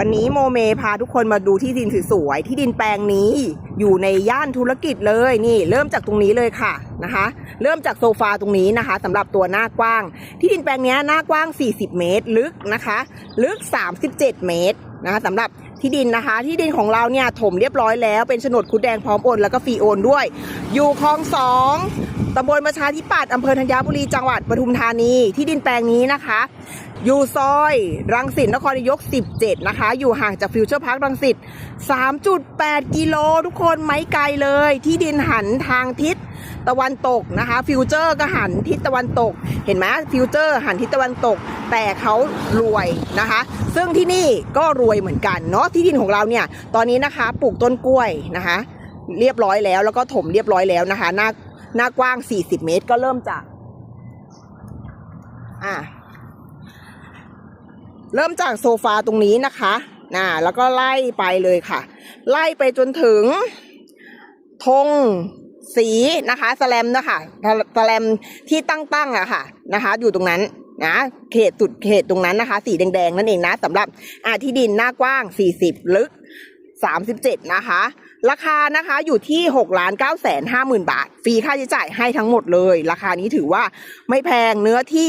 วันนี้โมเมพาทุกคนมาดูที่ดินสวยๆที่ดินแปลงนี้อยู่ในย่านธุรกิจเลยนี่ เริ่มจากตรงนี้เลยค่ะนะคะ เริ่มจากโซฟาตรงนี้นะคะสำหรับตัวหน้ากว้าง ที่ดินแปลงนี้หน้ากว้าง 40 เมตร ลึกนะคะ ลึก 37 เมตรนะคะสำหรับ ที่ดินนะคะ ที่ดินของเราเนี่ยถมเรียบร้อยแล้วเป็นโฉนดคุดแดงพร้อมโอนแล้วก็ฟรีโอนด้วย อยู่คลองสองตำบลประชาธิปัตย์อำเภอธัญบุรีจังหวัดปทุมธานี ที่ดินแปลงนี้นะคะ อยู่ซอย รังสิตนครนายก 17 นะคะ อยู่ห่างจากฟิวเจอร์พาร์ครังสิต3.8 กิโลทุกคนไม่ไกลเลย ที่ดินหันทางทิศ ตะวันตกนะคะ ฟิวเจอร์ก็หันทิศตะวันตก เห็นไหมฟิวเจอร์หันทิศตะวันตก แต่เขารวยนะคะ ซึ่งที่นี่ก็รวยเหมือนกันเนาะที่ดินของเราเนี่ยตอนนี้นะคะปลูกต้นกล้วยนะคะ เรียบร้อยแล้วแล้วก็ถมเรียบร้อยแล้วนะคะ หน้าหน้ากว้าง 40 เมตรก็เริ่มจากอะเริ่มจากโซฟาตรงนี้นะคะนะแล้วก็ไล่ไปเลยค่ะ ไล่ไปจนถึงธง สีนะคะสแลมนะคะสแลมที่ตั้งๆอะค่ะนะคะ อยู่ตรงนั้นนะเขตสุดเขตตรงนั้นนะคะ สีแดงๆนั่นเองนะสำหรับอาที่ดินหน้ากว้าง 40 ลึก 37 นะคะ ราคานะคะอยู่ที่6ล้าน9แสน5หมื่นบาทฟรีค่าใช้จ่ายให้ทั้งหมดเลย ราคานี้ถือว่าไม่แพงเนื้อที่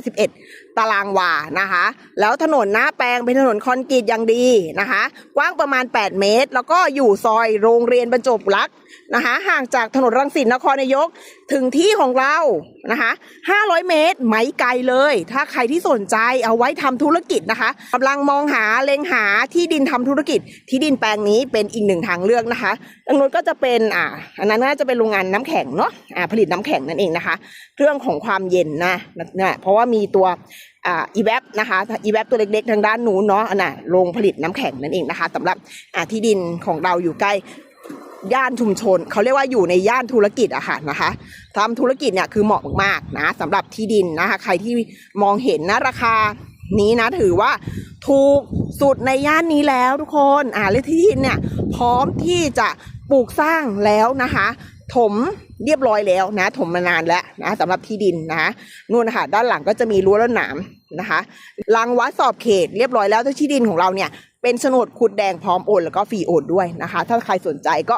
371 ตารางวานะคะ แล้วถนนหน้าแปลงเป็นถนนคอนกรีตอย่างดีนะคะ กว้างประมาณ 8 เมตร แล้วก็อยู่ซอยโรงเรียนบรรจบรักนะคะ ห่างจากถนนรังสิตนครนายกถึงที่ของเรานะคะ 500 เมตร ไม่ไกลเลย ถ้าใครที่สนใจเอาไว้ทำธุรกิจนะคะกำลังมองหาเล็งหาที่ดินทำธุรกิจ ที่ดินแปลงนี้เป็นอีกหนึ่งทางเลือกนะคะทางนู้นก็จะเป็นอ่าอันนั้นน่าจะเป็นโรงงานน้ำแข็งเนาะอ่าผลิตน้ำแข็งนั่นเองนะคะ เรื่องของความเย็นนะนะเพราะว่ามีตัวอ่าอีแวบนะคะอีแวบตัวเล็กๆ ทางด้านนู้นเนาะอันน่ะโรงผลิตน้ำแข็งนั่นเองนะคะสำหรับอ่าที่ดินของเราอยู่ใกล้ย่านชุมชน เขาเรียกว่าอยู่ในย่านธุรกิจอะค่ะนะคะทำธุรกิจเนี่ยคือเหมาะมากๆนะสำหรับที่ดินนะคะใครที่มองเห็นนะราคานี้นะถือว่าถูกสุดในย่านนี้แล้วทุกคนอ่าและที่ดินเนี่ยพร้อมที่จะปลูกสร้างแล้วนะคะ ถมเรียบร้อยแล้วนะ ถมมานานแล้วนะสำหรับที่ดินนะนู่นนะคะด้านหลังก็จะมีรั้วรวดหนามนะคะรังวัดสอบเขตเรียบร้อยแล้วที่ดินของเราเนี่ยเป็นโฉนดขุดแดงพร้อมโอนแล้วก็ฟรีโอนด้วยนะคะ ถ้าใครสนใจก็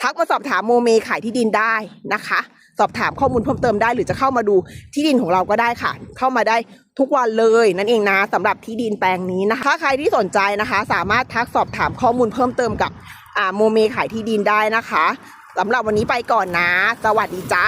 ทักมาสอบถามโมเมขายที่ดินได้นะคะ สอบถามข้อมูลเพิ่มเติมได้ หรือจะเข้ามาดูที่ดินของเราก็ได้ค่ะ เข้ามาได้ทุกวันเลยนั่นเองนะสำหรับที่ดินแปลงนี้นะคะถ้าใครที่สนใจนะคะ สามารถทักสอบถามข้อมูลเพิ่มเติมกับอ่าโมเมขายที่ดินได้นะคะ สำหรับวันนี้ไปก่อนนะ สวัสดีจ้า